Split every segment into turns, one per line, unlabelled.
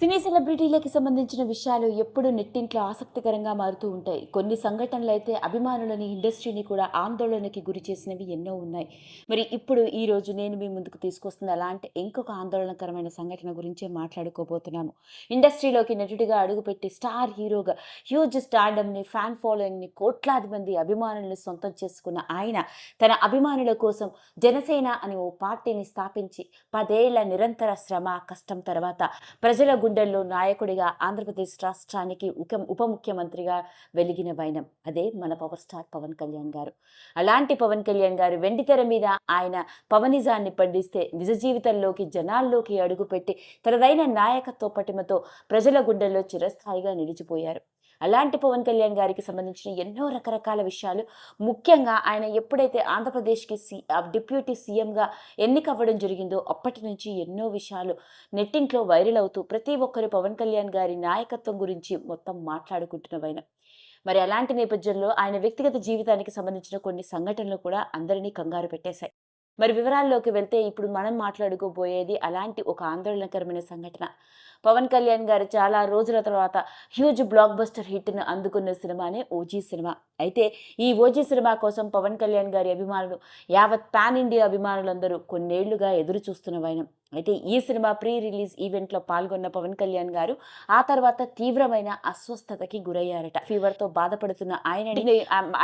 సినీ సెలబ్రిటీలకి సంబంధించిన విషయాలు ఎప్పుడు నెట్టింట్లో ఆసక్తికరంగా మారుతూ ఉంటాయి. కొన్ని సంఘటనలు అయితే అభిమానులని ఇండస్ట్రీని కూడా ఆందోళనకి గురి చేసినవి ఎన్నో ఉన్నాయి. మరి ఇప్పుడు ఈ రోజు నేను మీ ముందుకు తీసుకొస్తున్న అలాంటి ఇంకొక ఆందోళనకరమైన సంఘటన గురించే మాట్లాడుకోబోతున్నాము. ఇండస్ట్రీలోకి నటుడిగా అడుగుపెట్టి స్టార్ హీరోగా హ్యూజ్ స్టార్డమ్ని ఫ్యాన్ ఫాలోయింగ్ని కోట్లాది మంది అభిమానులను సొంతం చేసుకున్న ఆయన తన అభిమానుల కోసం జనసేన అనే ఓ పార్టీని స్థాపించి పదేళ్ళ నిరంతర శ్రమ కష్టం తర్వాత ప్రజల గుండెల్లో నాయకుడిగా ఆంధ్రప్రదేశ్ రాష్ట్రానికి ఉప ఉప ముఖ్యమంత్రిగా వెలిగిన వైనం. అదే మన పవర్ స్టార్ పవన్ కళ్యాణ్ గారు. అలాంటి పవన్ కళ్యాణ్ గారు వెండితెర మీద ఆయన పవనిజాన్ని పండిస్తే నిజ జీవితంలోకి జనాల్లోకి అడుగుపెట్టి తనదైన నాయకత్వ పటిమతో ప్రజల గుండెల్లో చిరస్థాయిగా నిలిచిపోయారు. అలాంటి పవన్ కళ్యాణ్ గారికి సంబంధించిన ఎన్నో రకరకాల విషయాలు. ముఖ్యంగా ఆయన ఎప్పుడైతే ఆంధ్రప్రదేశ్కి సి ఆ డిప్యూటీ సీఎంగా ఎన్నికవ్వడం జరిగిందో అప్పటి నుంచి ఎన్నో విషయాలు నెట్టింట్లో వైరల్ అవుతూ ప్రతి ఒక్కరు పవన్ కళ్యాణ్ గారి నాయకత్వం గురించి మొత్తం మాట్లాడుకుంటున్నవైన మరి అలాంటి నేపథ్యంలో ఆయన వ్యక్తిగత జీవితానికి సంబంధించిన కొన్ని సంఘటనలు కూడా అందరినీ కంగారు పెట్టేశాయి. మరి వివరాల్లోకి వెళ్తే ఇప్పుడు మనం మాట్లాడుకోబోయేది అలాంటి ఒక ఆందోళనకరమైన సంఘటన. పవన్ కళ్యాణ్ గారు చాలా రోజుల తర్వాత హ్యూజ్ బ్లాక్ బస్టర్ హిట్ను అందుకున్న సినిమానే ఓజీ సినిమా. అయితే ఈ ఓజీ సినిమా కోసం పవన్ కళ్యాణ్ గారి అభిమానులు యావత్ పాన్ ఇండియా అభిమానులందరూ కొన్నేళ్ళుగా ఎదురు చూస్తున్న వైనం. అయితే ఈ సినిమా ప్రీ రిలీజ్ ఈవెంట్లో పాల్గొన్న పవన్ కళ్యాణ్ గారు ఆ తర్వాత తీవ్రమైన అస్వస్థతకి గురయ్యారట. ఫీవర్తో బాధపడుతున్న ఆయన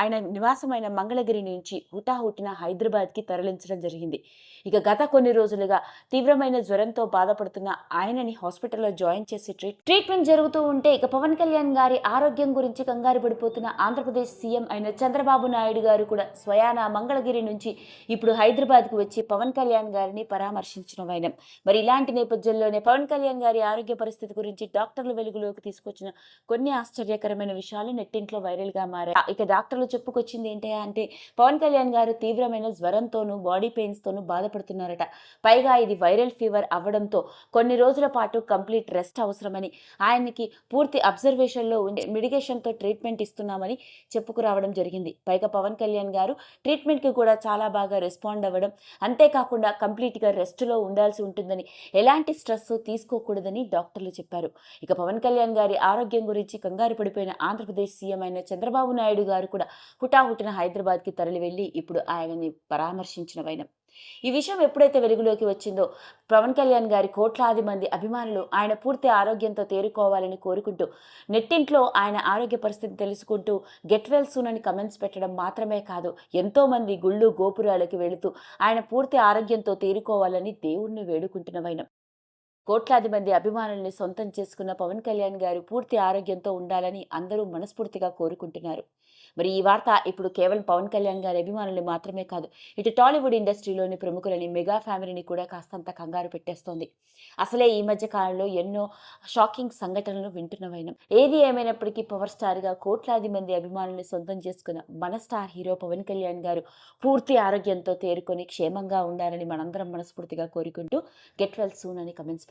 ఆయన నివాసమైన మంగళగిరి నుంచి హుటాహుటిన హైదరాబాద్కి తరలించడం జరిగింది. ఇక గత కొన్ని రోజులుగా తీవ్రమైన జ్వరంతో బాధపడుతున్న ఆయనని హాస్పిటల్లో జాయిన్ చేసి ట్రీట్ ట్రీట్మెంట్ జరుగుతూ ఉంటే ఇక పవన్ కళ్యాణ్ గారి ఆరోగ్యం గురించి కంగారు పడిపోతున్న ఆంధ్రప్రదేశ్ సీఎం అయిన చంద్రబాబు నాయుడు గారు కూడా స్వయాన మంగళగిరి నుంచి ఇప్పుడు హైదరాబాద్కు వచ్చి పవన్ కళ్యాణ్ గారిని పరామర్శించిన వైనం. మరి ఇలాంటి నేపథ్యంలోనే పవన్ కళ్యాణ్ గారి ఆరోగ్య పరిస్థితి గురించి డాక్టర్లు వెలుగులోకి తీసుకొచ్చిన కొన్ని ఆశ్చర్యకరమైన విషయాలు నెట్టింట్లో వైరల్గా మారాయి. ఇక డాక్టర్లు చెప్పుకొచ్చింది ఏంటి అంటే పవన్ కళ్యాణ్ గారు తీవ్రమైన జ్వరంతోనూ బాడీ పెయిన్స్తోనూ బాధపడుతున్నారట. పైగా ఇది వైరల్ ఫీవర్ అవ్వడంతో కొన్ని రోజుల పాటు కంప్లీట్ రెస్ట్ అవసరమని ఆయనకి పూర్తి అబ్జర్వేషన్లో ఉండే మెడికేషన్తో ట్రీట్మెంట్ ఇస్తున్నామని చెప్పుకురావడం జరిగింది. పైగా పవన్ కళ్యాణ్ గారు ట్రీట్మెంట్కి కూడా చాలా బాగా రెస్పాండ్ అవ్వడం అంతేకాకుండా కంప్లీట్గా రెస్ట్లో ఉండాల్సి ఉంటుందని ఎలాంటి స్ట్రెస్ తీసుకోకూడదని డాక్టర్లు చెప్పారు. ఇక పవన్ కళ్యాణ్ గారి ఆరోగ్యం గురించి కంగారు పడిపోయిన ఆంధ్రప్రదేశ్ సీఎం అయిన చంద్రబాబు నాయుడు గారు కూడా హుటాహుటిన హైదరాబాద్కి తరలి వెళ్ళి ఇప్పుడు ఆయనని పరామర్శించిన వైనం ఈ విషయం ఎప్పుడైతే వెలుగులోకి వచ్చిందో పవన్ కళ్యాణ్ గారి కోట్లాది మంది అభిమానులు ఆయన పూర్తి ఆరోగ్యంతో తేరుకోవాలని కోరుకుంటూ నెట్టింట్లో ఆయన ఆరోగ్య పరిస్థితి తెలుసుకుంటూ గెట్ వెల్ సూన్ అని కమెంట్స్ పెట్టడం మాత్రమే కాదు ఎంతోమంది గుళ్ళు గోపురాలకి వెళుతూ ఆయన పూర్తి ఆరోగ్యంతో తేరుకోవాలని దేవుణ్ణి వేడుకుంటున్న వైనం. కోట్లాది మంది అభిమానుల్ని సొంతం చేసుకున్న పవన్ కళ్యాణ్ గారు పూర్తి ఆరోగ్యంతో ఉండాలని అందరూ మనస్ఫూర్తిగా కోరుకుంటున్నారు. మరి ఈ వార్త ఇప్పుడు కేవలం పవన్ కళ్యాణ్ గారి అభిమానులు మాత్రమే కాదు ఇటు టాలీవుడ్ ఇండస్ట్రీలోని ప్రముఖులని మెగా ఫ్యామిలీని కూడా కాస్తంత కంగారు పెట్టేస్తోంది. అసలే ఈ మధ్య కాలంలో ఎన్నో షాకింగ్ సంఘటనలు వింటున్నవైన ఏది ఏమైనప్పటికీ పవర్ స్టార్గా కోట్లాది మంది అభిమానుల్ని సొంతం చేసుకున్న మన స్టార్ హీరో పవన్ కళ్యాణ్ గారు పూర్తి ఆరోగ్యంతో తేరుకొని క్షేమంగా ఉండాలని మనందరం మనస్ఫూర్తిగా కోరుకుంటూ గెట్ వెల్ సూన్ అని కమెంట్స్